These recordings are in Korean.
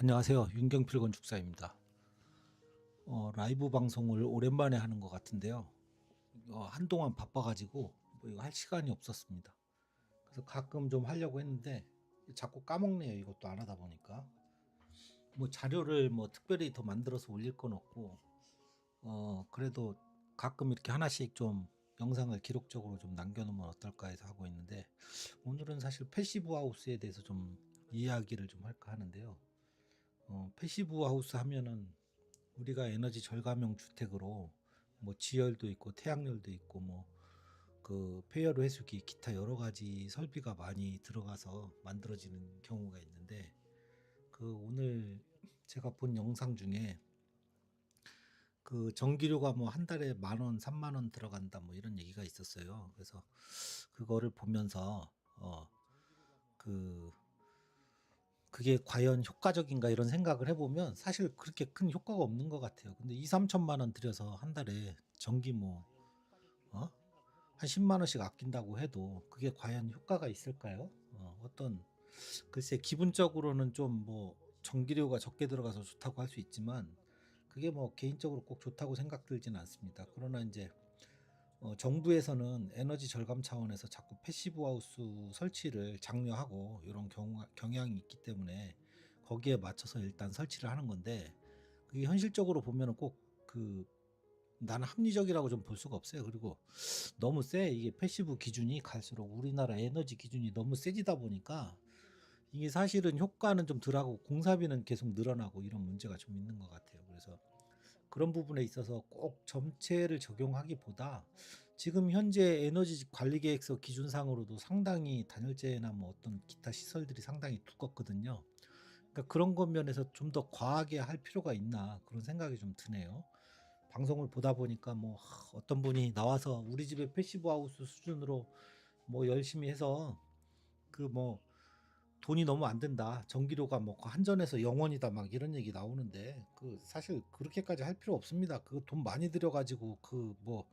안녕하세요. 윤경필 건축사입니다. 어, 라이브 방송을 오랜만에 하는 것 같은데요. 어, 한동안 바빠가지고 뭐 이거 할 시간이 없었습니다. 그래서 가끔 좀 하려고 했는데 자꾸 까먹네요. 이것도 안 하다 보니까 뭐 자료를 뭐 특별히 더 만들어서 올릴 건 없고 어 그래도 가끔 이렇게 하나씩 좀 영상을 기록적으로 좀 남겨놓으면 어떨까 해서 하고 있는데 오늘은 사실 패시브 하우스에 대해서 좀 이야기를 좀 할까 하는데요. 어, 패시브 하우스 하면은 우리가 에너지 절감형 주택으로 뭐 지열도 있고 태양열도 있고 뭐 그 폐열 회수기 기타 여러 가지 설비가 많이 들어가서 만들어지는 경우가 있는데 그 오늘 제가 본 영상 중에 그 전기료가 뭐 한 달에 만 원, 삼만 원 들어간다 뭐 이런 얘기가 있었어요. 그래서 그거를 보면서 어 그 그게 과연 효과적인가 이런 생각을 해보면 사실 그렇게 큰 효과가 없는 것 같아요. 근데 2, 3천만 원 들여서 한 달에 전기 뭐, 어? 한 10만 원씩 아낀다고 해도 그게 과연 효과가 있을까요? 어, 어떤, 글쎄, 기분적으로는 좀 뭐, 전기료가 적게 들어가서 좋다고 할 수 있지만, 그게 뭐 개인적으로 꼭 좋다고 생각들지는 않습니다. 그러나 이제, 어, 정부에서는 에너지 절감 차원에서 자꾸 패시브 하우스 설치를 장려하고 이런 경향이 있기 때문에 거기에 맞춰서 일단 설치를 하는 건데 그게 현실적으로 보면은 꼭그 나는 합리적이라고 좀 볼 수가 없어요. 그리고 너무 세 이게 패시브 기준이 갈수록 우리나라 에너지 기준이 너무 세지다 보니까 이게 사실은 효과는 좀 덜하고 공사비는 계속 늘어나고 이런 문제가 좀 있는 것 같아요. 그래서 그런 부분에 있어서 꼭 점체를 적용하기보다 지금 현재 에너지 관리 계획서 기준상으로도 상당히 단열재나 뭐 어떤 기타 시설들이 상당히 두껍거든요. 그러니까 그런 것 면에서 좀 더 과하게 할 필요가 있나 그런 생각이 좀 드네요. 방송을 보다 보니까 뭐 하, 어떤 분이 나와서 우리 집에 패시브 하우스 수준으로 뭐 열심히 해서 그 뭐 돈이 너무 안 된다. 전기료가 뭐 한전에서 영원이다 막 이런 얘기 나오는데 그 사실 그렇게까지 할 필요 없습니다. 그 돈 많이 들여 가지고 그 뭐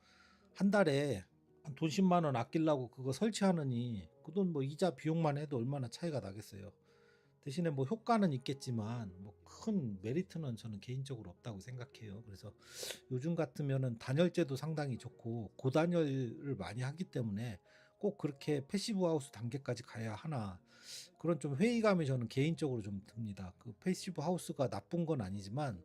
한 달에 한돈 10만 원 아끼려고 그거 설치하느니 그 돈 뭐 이자 비용만 해도 얼마나 차이가 나겠어요. 대신에 뭐 효과는 있겠지만 뭐 큰 메리트는 저는 개인적으로 없다고 생각해요. 그래서 요즘 같으면은 단열재도 상당히 좋고 고단열을 많이 하기 때문에 꼭 그렇게 패시브 하우스 단계까지 가야 하나 그런 좀 회의감이 저는 개인적으로 좀 듭니다. 그 패시브 하우스가 나쁜 건 아니지만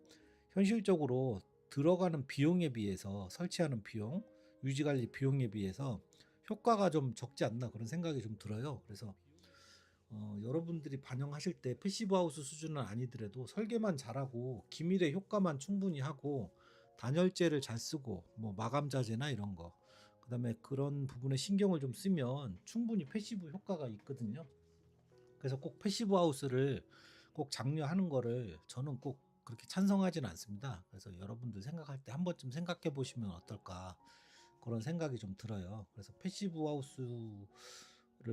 현실적으로 들어가는 비용에 비해서 설치하는 비용, 유지 관리 비용에 비해서 효과가 좀 적지 않나 그런 생각이 좀 들어요. 그래서 어, 여러분들이 반영하실 때 패시브 하우스 수준은 아니더라도 설계만 잘하고 기밀의 효과만 충분히 하고 단열재를 잘 쓰고 뭐 마감 자재나 이런 거 그다음에 그런 부분에 신경을 좀 쓰면 충분히 패시브 효과가 있거든요. 그래서 꼭 패시브 하우스를 꼭 장려하는 거를 저는 꼭 그렇게 찬성하지는 않습니다. 그래서 여러분들 생각할 때 한 번쯤 생각해 보시면 어떨까 그런 생각이 좀 들어요. 그래서 패시브 하우스를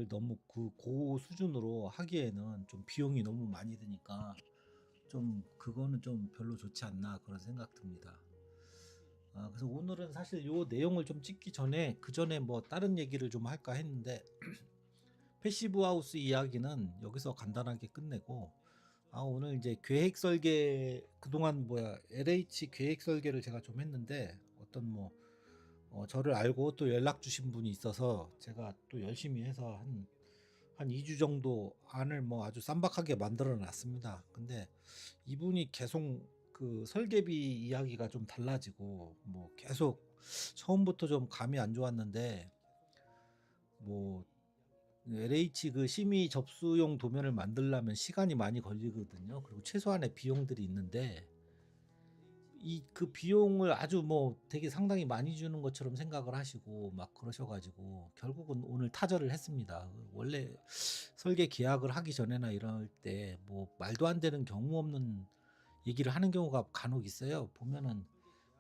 너무 그 고 수준으로 하기에는 좀 비용이 너무 많이 드니까 좀 그거는 좀 별로 좋지 않나 그런 생각 듭니다. 아, 그래서 오늘은 사실 요 내용을 좀 찍기 전에 그 전에 뭐 다른 얘기를 좀 할까 했는데 패시브 하우스 이야기는 여기서 간단하게 끝내고 아 오늘 이제 계획 설계 그동안 뭐야 LH 계획 설계를 제가 좀 했는데 어떤 뭐 어, 저를 알고 또 연락 주신 분이 있어서 제가 또 열심히 해서 한한 2주 정도 안을 뭐 아주 쌈박하게 만들어 놨습니다. 근데 이분이 계속 그 설계비 이야기가 좀 달라지고 뭐 계속 처음부터 좀 감이 안 좋았는데 뭐 LH 그 심의 접수용 도면을 만들려면 시간이 많이 걸리거든요. 그리고 최소한의 비용들이 있는데 이 그 비용을 아주 뭐 되게 상당히 많이 주는 것처럼 생각을 하시고 막 그러셔가지고 결국은 오늘 타절을 했습니다. 원래 설계 계약을 하기 전에나 이럴 때 뭐 말도 안 되는 경우 없는 얘기를 하는 경우가 간혹 있어요. 보면은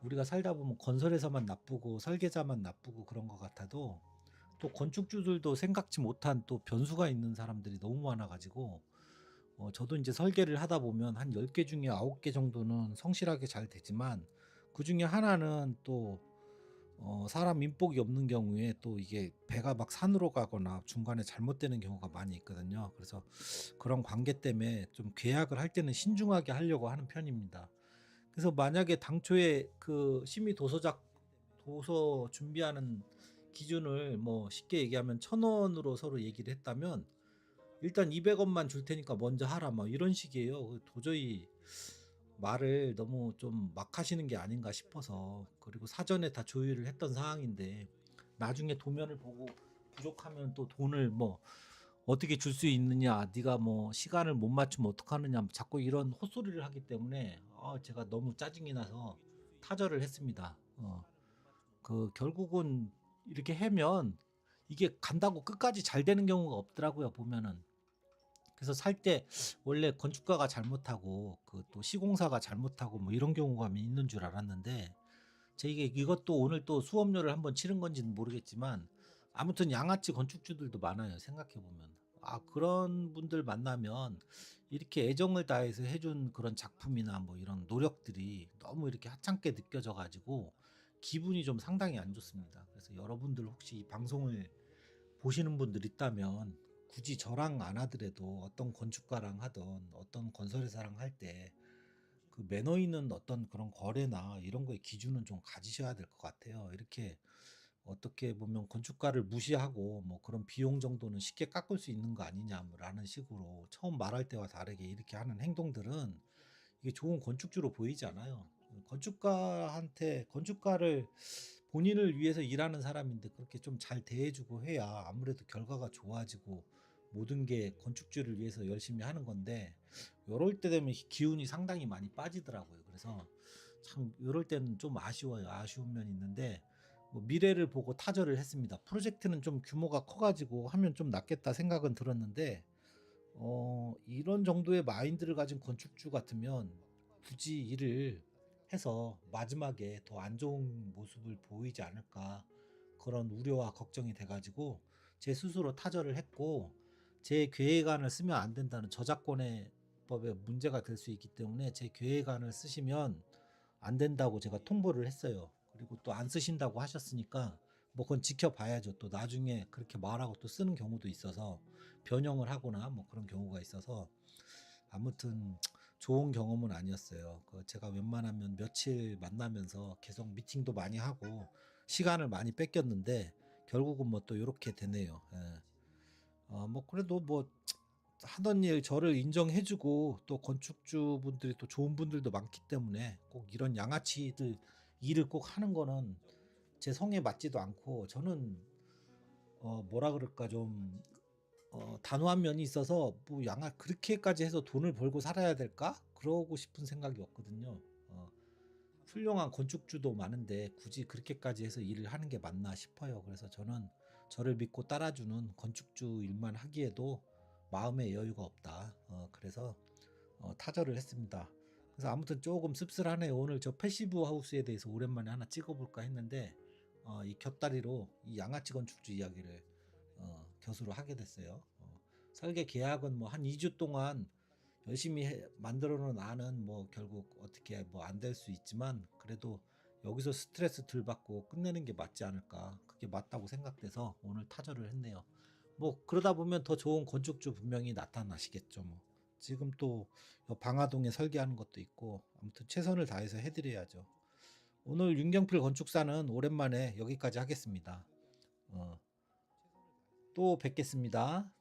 우리가 살다 보면 건설에서만 나쁘고 설계자만 나쁘고 그런 것 같아도 또 건축주들도 생각지 못한 또 변수가 있는 사람들이 너무 많아가지고 어, 저도 이제 설계를 하다 보면 한 10개 중에 9개 정도는 성실하게 잘 되지만 그 중에 하나는 또 어, 사람 인복이 없는 경우에 또 이게 배가 막 산으로 가거나 중간에 잘못되는 경우가 많이 있거든요. 그래서 그런 관계 때문에 좀 계약을 할 때는 신중하게 하려고 하는 편입니다. 그래서 만약에 당초에 그 심의 도서작 도서 준비하는 기준을 뭐 쉽게 얘기하면 천 원으로 서로 얘기를 했다면 일단 200원만 줄 테니까 먼저 하라 뭐 이런 식이에요. 도저히 말을 너무 좀 막 하시는 게 아닌가 싶어서 그리고 사전에 다 조율을 했던 상황인데 나중에 도면을 보고 부족하면 또 돈을 뭐 어떻게 줄 수 있느냐 네가 뭐 시간을 못 맞추면 어떡하느냐 자꾸 이런 헛소리를 하기 때문에 어, 제가 너무 짜증이 나서 타절을 했습니다. 어. 그 결국은 이렇게 하면 이게 간다고 끝까지 잘 되는 경우가 없더라고요 보면은 그래서 살 때 원래 건축가가 잘못하고 그 또 시공사가 잘못하고 뭐 이런 경우가 있는 줄 알았는데 제 이게 이것도 오늘 또 수업료를 한번 치른 건지는 모르겠지만 아무튼 양아치 건축주들도 많아요 생각해 보면. 아 그런 분들 만나면 이렇게 애정을 다해서 해준 그런 작품이나 뭐 이런 노력들이 너무 이렇게 하찮게 느껴져 가지고 기분이 좀 상당히 안 좋습니다. 그래서 여러분들 혹시 이 방송을 보시는 분들 있다면 굳이 저랑 안 하더라도 어떤 건축가랑 하던 어떤 건설회사랑 할 때 그 매너 있는 어떤 그런 거래나 이런 거에 기준은 좀 가지셔야 될 것 같아요. 이렇게 어떻게 보면 건축가를 무시하고 뭐 그런 비용 정도는 쉽게 깎을 수 있는 거 아니냐라는 식으로 처음 말할 때와 다르게 이렇게 하는 행동들은 이게 좋은 건축주로 보이지 않아요. 건축가한테 건축가를 본인을 위해서 일하는 사람인데 그렇게 좀 잘 대해주고 해야 아무래도 결과가 좋아지고 모든 게 건축주를 위해서 열심히 하는 건데 요럴 때 되면 기운이 상당히 많이 빠지더라고요. 그래서 참 요럴 때는 좀 아쉬워요. 아쉬운 면이 있는데 뭐 미래를 보고 타절을 했습니다. 프로젝트는 좀 규모가 커가지고 하면 좀 낫겠다 생각은 들었는데 어, 이런 정도의 마인드를 가진 건축주 같으면 굳이 일을 해서 마지막에 더 안 좋은 모습을 보이지 않을까 그런 우려와 걱정이 돼가지고 제 스스로 타절을 했고 제 계획안을 쓰면 안 된다는 저작권의 법에 문제가 될 수 있기 때문에 제 계획안을 쓰시면 안 된다고 제가 통보를 했어요. 그리고 또 안 쓰신다고 하셨으니까 뭐 그건 지켜봐야죠. 또 나중에 그렇게 말하고 또 쓰는 경우도 있어서 변형을 하거나 뭐 그런 경우가 있어서 아무튼 좋은 경험은 아니었어요. 그 제가 웬만하면 며칠 만나면서 계속 미팅도 많이 하고 시간을 많이 뺏겼는데 결국은 뭐 또 이렇게 되네요. 예. 어, 뭐 그래도 뭐 하던 일 저를 인정해주고 또 건축주 분들이 또 좋은 분들도 많기 때문에 꼭 이런 양아치들 일을 꼭 하는 거는 제 성에 맞지도 않고 저는 어 뭐라 그럴까 좀 어, 단호한 면이 있어서 뭐 양아 그렇게까지 해서 돈을 벌고 살아야 될까? 그러고 싶은 생각이 없거든요. 어, 훌륭한 건축주도 많은데 굳이 그렇게까지 해서 일을 하는 게 맞나 싶어요. 그래서 저는 저를 믿고 따라주는 건축주 일만 하기에도 마음의 여유가 없다. 어, 그래서 어, 타절을 했습니다. 그래서 아무튼 조금 씁쓸하네요. 오늘 저 패시브 하우스에 대해서 오랜만에 하나 찍어볼까 했는데 어, 이 곁다리로 이 양아치 건축주 이야기를 어, 교수로 하게 됐어요. 어, 설계 계약은 뭐 한 2주 동안 열심히 해, 만들어 놓은 안은 뭐 결국 어떻게 뭐 안 될 수 있지만 그래도 여기서 스트레스 덜 받고 끝내는 게 맞지 않을까 그게 맞다고 생각돼서 오늘 타절을 했네요. 뭐 그러다 보면 더 좋은 건축주 분명히 나타나시겠죠. 뭐 지금 또 방화동에 설계하는 것도 있고 아무튼 최선을 다해서 해드려야죠. 오늘 윤경필 건축사는 오랜만에 여기까지 하겠습니다. 어, 또 뵙겠습니다.